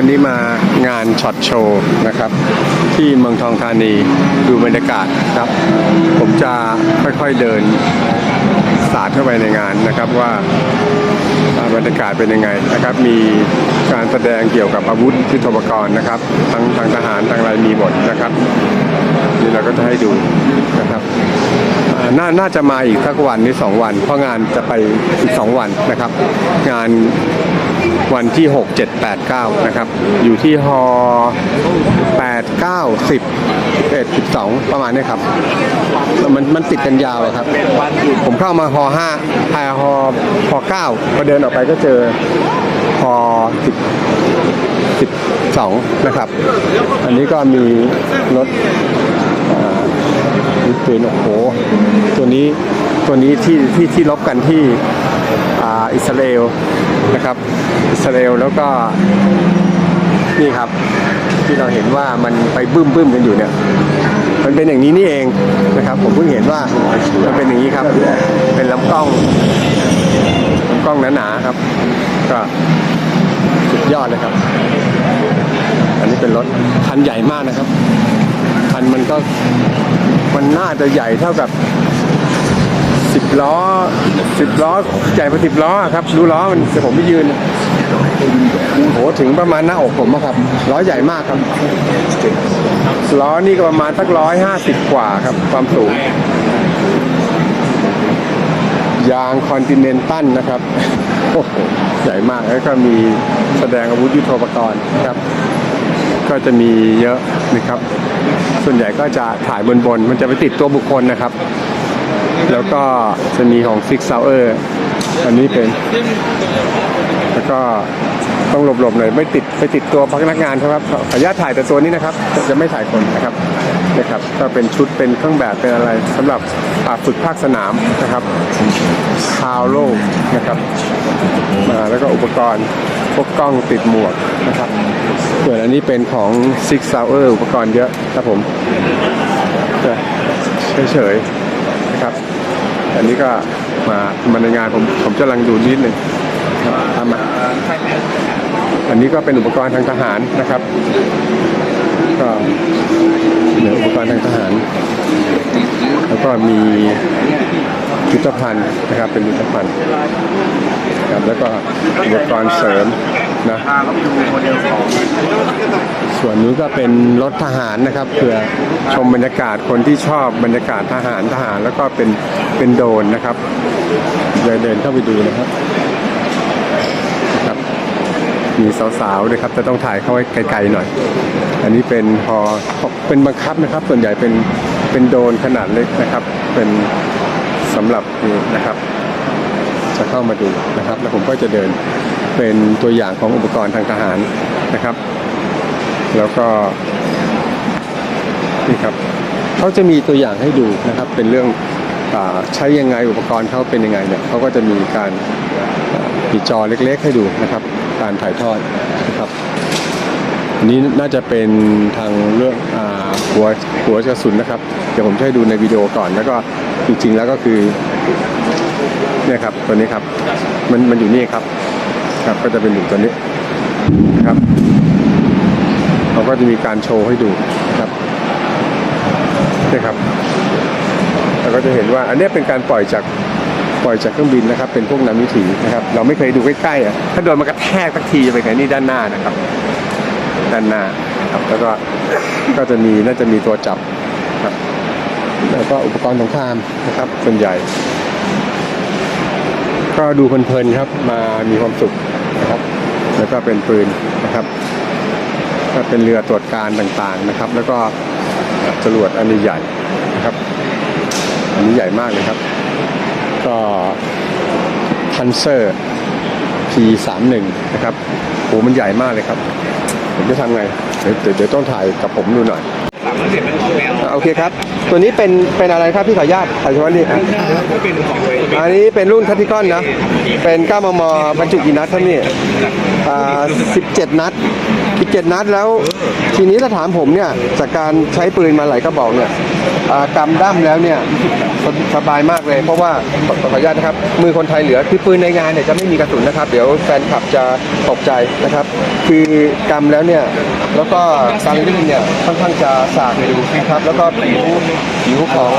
วันนี้มางานช็อตโชว์นะครับ ที่เมืองทองธานีดูบรรยากาศครับ ผมจะค่อยๆเดินสาดเข้าไปในงานนะครับว่าบรรยากาศเป็นยังไงนะครับ มีการแสดงเกี่ยวกับอาวุธยุทโธปกรณ์นะครับทั้งทางทหารทางอะไรมีหมดนะครับ นี่เราก็จะให้ดูนะครับอ่านาน่าจะมาอีกสักวันหรือสองวัน เพราะงานจะไปอีกสองวันนะครับ งาน วันที่ 6 7 8 9 นะครับ อยู่ที่ฮอ8 9 10 11 12 ประมาณนี้ครับ มันมันติดกันยาวเลยครับ ผมเข้ามาฮอ5พายฮอฮอ9พอเดินออกไปก็เจอฮอ10 12 นะครับ อันนี้ก็มีรถมีปืนโอ้โห ตัวนี้ตัวนี้ที่ที่ที่ลบกันที่อ่าอิสราเอล นะครับอิสราเอลแล้วก็นี่ครับ ที่เราเห็นว่ามันไปบึ้มบึ้มกันอยู่เนี่ยมันเป็นอย่างนี้นี่เองนะครับ ผมเพิ่งเห็นว่ามันเป็นอย่างนี้ครับ เป็นลำกล้องลำกล้องหนาๆครับ ก็สุดยอดเลยครับ อันนี้เป็นรถคันใหญ่มากนะครับคันมันก็มันน่าจะใหญ่เท่ากับสิบล้อ สิบล้อใหญ่กว่าสิบล้อครับดูล้อมันแต่ผมไม่ยืนโอ้โหถึงประมาณหน้าอกผมอะครับล้อใหญ่มากครับล้อนี่ก็ประมาณสักร้อยห้าสิบกว่าครับ ความสูง ยางคอนติเนนตัลนะครับโอ้โหใหญ่มากแล้วก็มีแสดงอาวุธยุทโธปกรณ์ครับ ก็จะมีเยอะนะครับ ส่วนใหญ่ก็จะถ่ายบนบนมันจะไปติดตัวบุคคลนะครับ แล้วก็จะมีของ Six Hour อันนี้เป็น แล้วก็ต้องหลบๆหน่อยไม่ติดไปติดตัวพนักงานครับขออนุญาตถ่ายแต่ตัวนี้นะครับ จะไม่ถ่ายคนนะครับนะครับ ก็เป็นชุดเป็นเครื่องแบบเป็นอะไรสำหรับฝึกภาคสนามนะครับคาวโลนะครับมาแล้วก็อุปกรณ์พวกกล้องติดหมวกนะครับส่วนอันนี้เป็นของ Six Hour อุปกรณ์เยอะครับผมเฉยๆ นะครับ อันนี้ก็มามาในงานผมผมจะกำลังดูนิดหนึ่งครับตามมาอันนี้ก็เป็นอุปกรณ์ทางทหารนะครับ ก็เหนืออุปกรณ์ทางทหาร แล้วก็มียุทธภัณฑ์นะครับเป็นยุทธภัณฑ์ครับแล้วก็อุปกรณ์เสริม นะส่วนนี้ก็เป็นรถทหารนะครับเผื่อชมบรรยากาศคนที่ชอบบรรยากาศทหารทหารแล้วก็เป็นเป็นโดนนะครับเดินเดินเข้าไปดูนะครับครับมีสาวๆด้วยครับจะต้องถ่ายเข้าไว้ไกลๆหน่อย อันนี้เป็นพอเป็นบังคับนะครับ ส่วนใหญ่เป็นเป็นโดนขนาดเล็กนะครับ เป็นสำหรับนะครับ จะเข้ามาดูนะครับ แล้วผมก็จะเดิน เป็นตัวอย่างของอุปกรณ์ทางทหารนะครับ แล้วก็นี่ครับเขาจะมีตัวอย่างให้ดูนะครับ เป็นเรื่องอใช้ยังไงอุปกรณ์เขาเป็นยังไงเนี่ยเขาก็จะมีการอ่ามีจอเล็กๆ ให้ดูนะครับ การถ่ายทอดนะครับอันนี้น่าจะเป็นทางเรื่องหัวหัวกระสุนนะครับ เดี๋ยวผมจะให้ดูในวิดีโอก่อน แล้วก็จริงๆแล้วก็คือเนี่ยครับตัวนี้ครับ มันมันอยู่นี่ครับ ครับก็จะเป็นอยู่ตัวนี้นะครับเขาก็จะมีการโชว์ให้ดูนะครับนี่ครับเราก็จะเห็นว่าอันนี้เป็นการปล่อยจากปล่อยจากเครื่องบินนะครับ เป็นพวกนำวิถีนะครับ เราไม่เคยดูใกล้ๆอะถ้าโดนมันกระแทกสักทีจะเป็นไงนี่ด้านหน้านะครับ ด้านหน้าครับแล้วก็ก็จะมีน่าจะมีตัวจับครับ แล้วก็อุปกรณ์สงครามนะครับส่วนใหญ่ ก็ดูเพลินๆครับมามีความสุข นะครับ แล้วก็เป็นปืนนะครับก็เป็นเรือตรวจการต่างๆนะครับ แล้วก็จรวดอันนี้ใหญ่นะครับ อันนี้ใหญ่มากเลยครับ ก็พันเซอร์ P31 นะครับโหมันใหญ่มากเลยครับ ผมจะทำไง เดี๋ยวเดี๋ยวเดี๋ยวต้องถ่ายกับผมดูหน่อย อะโอเคครับ ตัวนี้เป็นเป็นอะไรครับพี่ขออนุญาตถ่ายเฉพาะนี่อะอันนี้เป็นรุ่นทัติคอนนะ เป็น 9 มม บรรจุกี่นัดครับนี่ อ่า17นัด17นัดแล้วทีนี้ถ้าถามผมเนี่ยจากการใช้ปืนมาหลายกระบอกเนี่ยอ่ากำด้ามแล้วเนี่ยสสบายมากเลย เพราะว่าขอขออนุญาตนะครับ มือคนไทยเหลือคือปืนในงานเนี่ยจะไม่มีกระสุนนะครับ เดี๋ยวแฟนคลับจะตกใจนะครับ คือกำแล้วเนี่ยแล้วก็การลื่นเนี่ยค่อนข้างจะสากเลยดูนะครับ แล้วก็ผิวผิวของ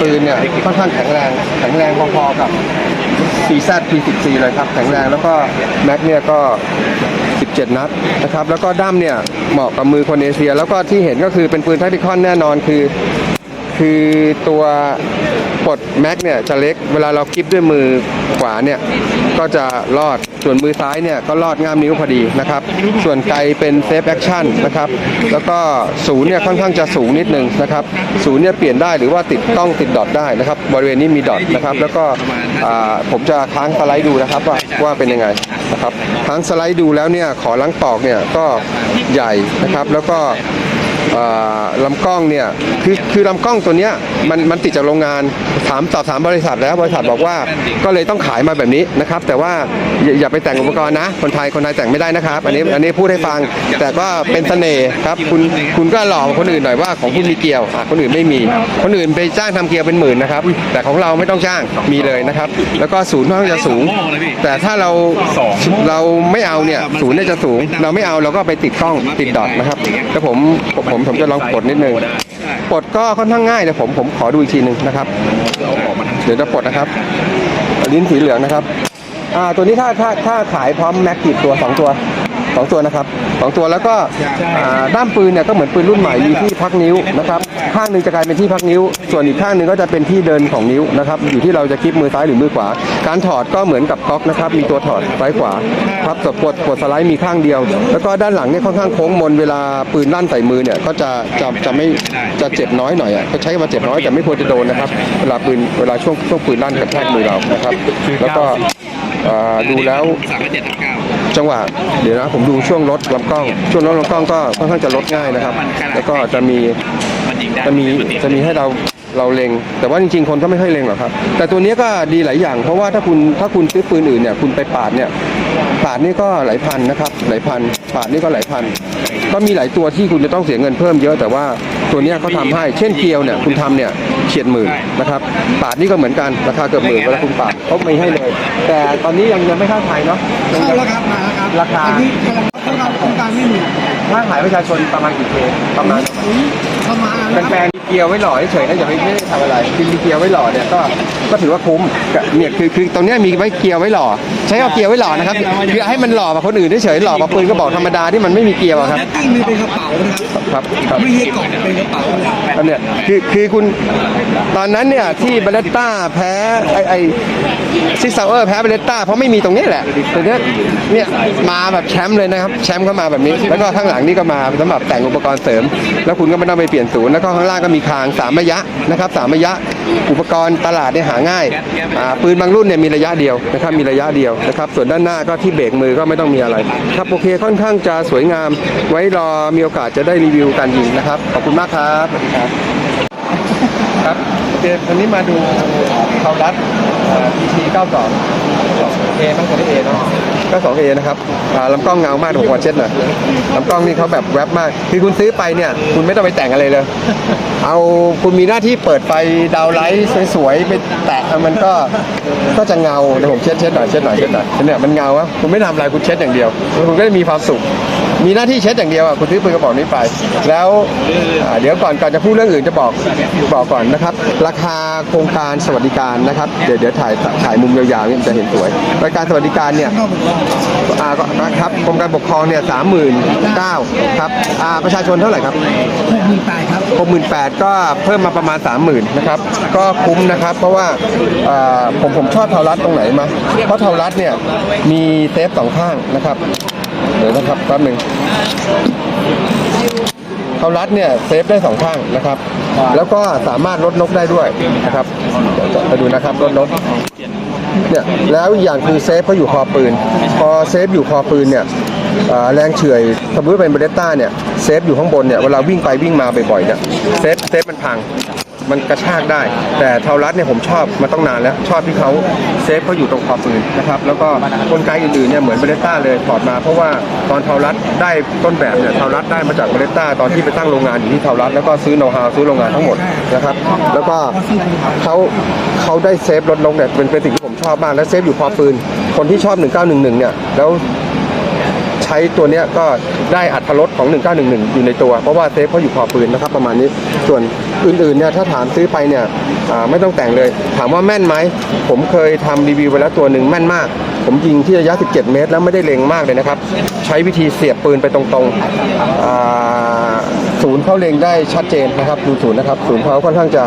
ปืนเนี่ยค่อนข้างแข็งแรงแข็งแรงพอๆกับ 4Z P14 เลยครับแข็งแรงแล้วก็แม็กเนี่ยก็17 นัดนะครับ แล้วก็ด้ามเนี่ยเหมาะกับมือคนเอเชีย แล้วก็ที่เห็นก็คือเป็นปืนแทคติคอนแน่นอนคือ คือตัวปลดแม็กเนี่ยจะเล็กเวลาเราคลิปด้วยมือขวาเนี่ยก็จะรอดส่วนมือซ้ายเนี่ยก็รอดง่ามนิ้วพอดีนะครับ ส่วนไกลเป็นเซฟแอคชั่นนะครับแล้วก็ศูนย์เนี่ยค่อนข้างจะสูงนิดนึงนะครับศูนย์เนี่ยเปลี่ยนได้หรือว่าติดต้องติดดอทได้นะครับ บริเวณนี้มีดอทนะครับ แล้วก็ผมจะค้างสไลด์ดูนะครับว่าว่าเป็นยังไง นะครับค้างสไลด์ดูแล้วเนี่ยขอล้างปอกเนี่ยก็ใหญ่นะครับ แล้วก็ ลำกล้องเนี่ยคือคือลำกล้องตัวเนี้ยมันมันติดจากโรงงานถามสอบถามบริษัทแล้วบริษัทบอกว่าก็เลยต้องขายมาแบบนี้นะครับ แต่ว่าอย่าอย่าไปแต่งอุปกรณ์นะ คนไทยคนไทยแต่งไม่ได้นะครับ อันนี้อันนี้พูดให้ฟัง แต่ก็เป็นเสน่ห์ครับคุณคุณก็หลอกคนอื่นหน่อยว่าของคุณมีเกลียวอะคนอื่นไม่มี คนอื่นไปจ้างทำเกลียวเป็นหมื่นนะครับ แต่ของเราไม่ต้องจ้างมีเลยนะครับ แล้วก็ศูนย์ค่องจะสูง แต่ถ้าเราเราไม่เอาเนี่ยศูนย์เนี่ยจะสูง เราไม่เอาเราก็ไปติดกล้องติดดอทนะครับแล้วผมผมผมจะลองปลดนิดนึงปลดก็ค่อนข้างง่ายเดี๋ยวผมผมขอดูอีกทีหนึ่งนะครับ เดี๋ยวจะปลดนะครับ ลิ้นสีเหลืองนะครับ อ่าตัวนี้ถ้าถ้าถ้าขายพร้อมแม็กกีดตัวสองตัว สองตัวนะครับสองตัวแล้วก็อ่าด้ามปืนเนี่ยก็เหมือนปืนรุ่นใหม่มีที่พักนิ้วนะครับข้างหนึ่งจะกลายเป็นที่พักนิ้ว ส่วนอีกข้างหนึ่งก็จะเป็นที่เดินของนิ้วนะครับอยู่ที่เราจะคลิปมือซ้ายหรือมือขวา การถอดก็เหมือนกับก๊อกนะครับมีตัวถอดซ้ายขวาครับแต่ปวดปวดสไลด์มีข้างเดียว แล้วก็ด้านหลังเนี่ยค่อนข้างโค้งมนเวลาปืนลั่นใส่มือเนี่ยก็จะจะจะไม่จะเจ็บน้อยหน่อยอะก็ใช้คำว่าเจ็บน้อยแต่ไม่ควรจะโดนนะครับเวลาปืนเวลาช่วงช่วงปืนลั่นกระแทกมือเรานะครับแล้วก็เอ่อ ดูแล้วสามเจ็ดเก้าจังหวะเดี๋ยวนะผมดูช่วงรถลำกล้อง ช่วงรถลำกล้องก็ค่อนข้างจะลดง่ายนะครับ แล้วก็จะมีมันยิงได้จะมีจะมีให้เราเราเล็งแต่ว่าจริงๆ คนก็ไม่ค่อยเล็งหรอกครับ แต่ตัวนี้ก็ดีหลายอย่าง เพราะว่าถ้าคุณถ้าคุณซื้อปืนอื่นเนี่ยคุณไปปาดเนี่ย ปาดนี่ก็หลายพันนะครับหลายพันปาดนี่ก็หลายพัน ก็มีหลายตัวที่คุณจะต้องเสียเงินเพิ่มเยอะแต่ว่าตัวเนี้ยเขาทำให้เช่นเกลียวเนี่ยคุณทำเนี่ยเฉียดหมื่นนะครับปาดนี่ก็เหมือนกันราคาเกือบหมื่นเวลาคุณปาดเขาไม่ให้เลย แต่ตอนนี้ยังยังไม่เข้าไทยเนาะยังเข้ายังแล้วครับมาแล้วครับราคา อันนี้กำลัง ต้องการไม่มีถ้าขายประชาชนประมาณกี่เคประมาณผมเข้ามาแล้วครับแฟนๆเกียร์ไว้หล่อเฉยๆนะอย่าไปไม่ได้ทำอะไรคือมีเกียร์ไว้หล่อเนี่ยก็ก็ถือว่าคุ้มกับเนี่ยคือคือตรงเนี้ยมีไว้เกียร์ไว้หล่อ ใช้เอาเกียร์ไว้หล่อนะครับคือให้มันหล่อกว่าคนอื่นเฉยๆหล่อกว่าปืนกระบอกธรรมดาที่มันไม่มีเกียร์อะครับแนตติ้งมีเป็นกระเป๋านะครับครับครับไม่ใช่กล่องเป็นกระเป๋าเลยอันเนี้ยคือคือคุณตอนนั้นเนี่ยที่เบเลตต้าแพ้ไอไอซิกซาวเออร์แพ้เบเลตต้าเพราะไม่มีตรงนี้แหละแต่เนี้ยเนี่ยมาแบบแชมป์เลยนะครับแชมป์เขามาแบบนี้ แล้วก็ข้างหลังนี่ก็มาสำหรับแต่งอุปกรณ์เสริม แล้วคุณก็ไม่ต้องไปเปลี่ยนศูนย์แล้วก็ข้างล่างก็มีคางสามระยะนะครับสามระยะอุปกรณ์ตลาดเนี่ยหาง่ายปืนบางรุ่นเนี่ยมีระยะเดียวนะครับมีระยะเดียวนะครับส่วนด้านหน้าก็ที่เบรกมือก็ไม่ต้องมีอะไรครับโอเคค่อนข้างจะสวยงาม ไว้รอมีโอกาสจะได้รีวิวการยิงนะครับ ขอบคุณมากครับสวัสดีครับครับ โอเควันนี้มาดูเขารัด PT 92 A มั้งตัวนี้ A เนาะ92 A นะครับลำกล้องเงามากผมขอเช็ดหน่อยลำกล้องนี่เขาแบบแวบมาก คือคุณซื้อไปเนี่ย คุณไม่ต้องไปแต่งอะไรเลย เอาคุณมีหน้าที่เปิดไฟดาวไลท์สวยๆไปแตะมันก็ก็จะเงาเดี๋ยวผมเช็ดเช็ดหน่อยเช็ดหน่อยเช็ดหน่อยเนี่ยมันเงาวะคุณไม่ทำอะไรคุณเช็ดอย่างเดียวแล้วคุณก็จะมีความสุข มีหน้าที่เช็ดอย่างเดียวอะคุณซื้อปืนกระบอกนี้ไป แล้วอ่าเดี๋ยวก่อนก่อนจะพูดเรื่องอื่นจะบอกบอกก่อนนะครับ ราคาโครงการสวัสดิการนะครับเดี๋ยวเดี๋ยวถ่ายถ่ายมุมยาวๆเนี่ยมันจะเห็นสวยรายการสวัสดิการเนี่ยอ่าก็ครับกรมการปกครองเนี่ยสามหมื่นเก้าครับอ่าประชาชนเท่าไหร่ครับหกหมื่นแปดครับหกหมื่นแปดก็เพิ่มมาประมาณสามหมื่นนะครับก็คุ้มนะครับ เพราะว่าเอ่อผมผมชอบเทารัดตรงไหนมาเพราะเทารัดเนี่ยมีเซฟสองข้างนะครับ เดี๋ยวนะครับแป๊บหนึ่งเทารัดเนี่ยเซฟได้สองข้างนะครับ แล้วก็สามารถลดนกได้ด้วยนะครับเดี๋ยวจะไปดูนะครับลดนกเนี่ยแล้วอย่างคือเซฟเขาอยู่คอปืน พอเซฟอยู่คอปืนเนี่ยแรงเฉื่อยสมมติเป็นเบเลต้าเนี่ยเซฟอยู่ข้างบนเนี่ยเวลาวิ่งไปวิ่งมาบ่อยๆเนี่ยเซฟเซฟมันพัง มันกระชากได้ แต่เทารัดเนี่ยผมชอบมาต้องนานแล้ว ชอบที่เขาเซฟเขาอยู่ตรงคอปืนนะครับ แล้วก็กลไกอื่นๆเนี่ยเหมือนเบเลต้าเลยถอดมา เพราะว่าตอนเทารัดได้ต้นแบบเนี่ยเทารัดได้มาจากเบเลต้าตอนที่ไปตั้งโรงงานอยู่ที่เทารัดแล้วก็ซื้อโน้ตฮาวซื้อโรงงานทั้งหมดนะครับ แล้วก็เขาเขาได้เซฟลดลงเนี่ยเป็นเป็นสิ่งที่ผมชอบมากและเซฟอยู่พอปืนคนที่ชอบ 1911เนี่ยแล้ว ใช้ตัวเนี้ยก็ได้อัตรถรสของ 1911 อยู่ในตัว เพราะว่าเซฟเขาอยู่พอปืนนะครับประมาณนี้ส่วนอื่นๆเนี่ยถ้าถามซื้อไปเนี่ยไม่ต้องแต่งเลย ถามว่าแม่นไหม ผมเคยทำรีวิวไปแล้วตัวหนึ่งแม่นมาก ผมยิงที่ระยะ 17 เมตร แล้วไม่ได้เล็งมากเลยนะครับ ใช้วิธีเสียบปืนไปตรงๆศูนย์เข้าเล็งได้ชัดเจนนะครับดูศูนย์นะครับศูนย์เขาค่อนข้างจะ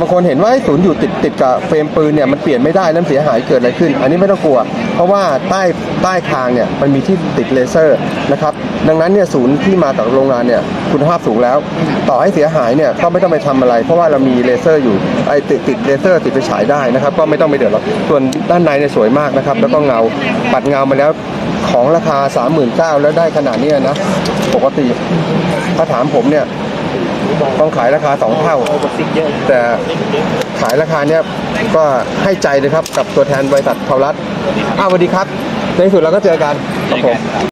บางคนเห็นว่าศูนย์อยู่ติดติดกับเฟรมปืนเนี่ยมันเปลี่ยนไม่ได้น้ำเสียหายเกิดอะไรขึ้น อันนี้ไม่ต้องกลัว เพราะว่าใต้ใต้คางเนี่ยมันมีที่ติดเลเซอร์นะครับดังนั้นเนี่ยศูนย์ที่มาจากโรงงานเนี่ยคุณภาพสูงแล้ว ต่อให้เสียหายเนี่ยก็ไม่ต้องไปทำอะไร เพราะว่าเรามีเลเซอร์อยู่ไอ้ติดติดเลเซอร์ติดไปฉายได้นะครับ ก็ไม่ต้องไปเดือดร้อนส่วนด้านในเนี่ยสวยมากนะครับ แล้วก็เงาปัดเงามาแล้วของราคา 39,000แล้วได้ขนาดเนี้ยนะปกติถ้าถามผมเนี่ยต้องขายราคาสองเท่า แต่ขายราคาเนี้ยก็ให้ใจเลยครับกับตัวแทนบริษัทเทารัฐ อ้าวสวัสดีครับ ในที่สุดเราก็เจอกันครับผม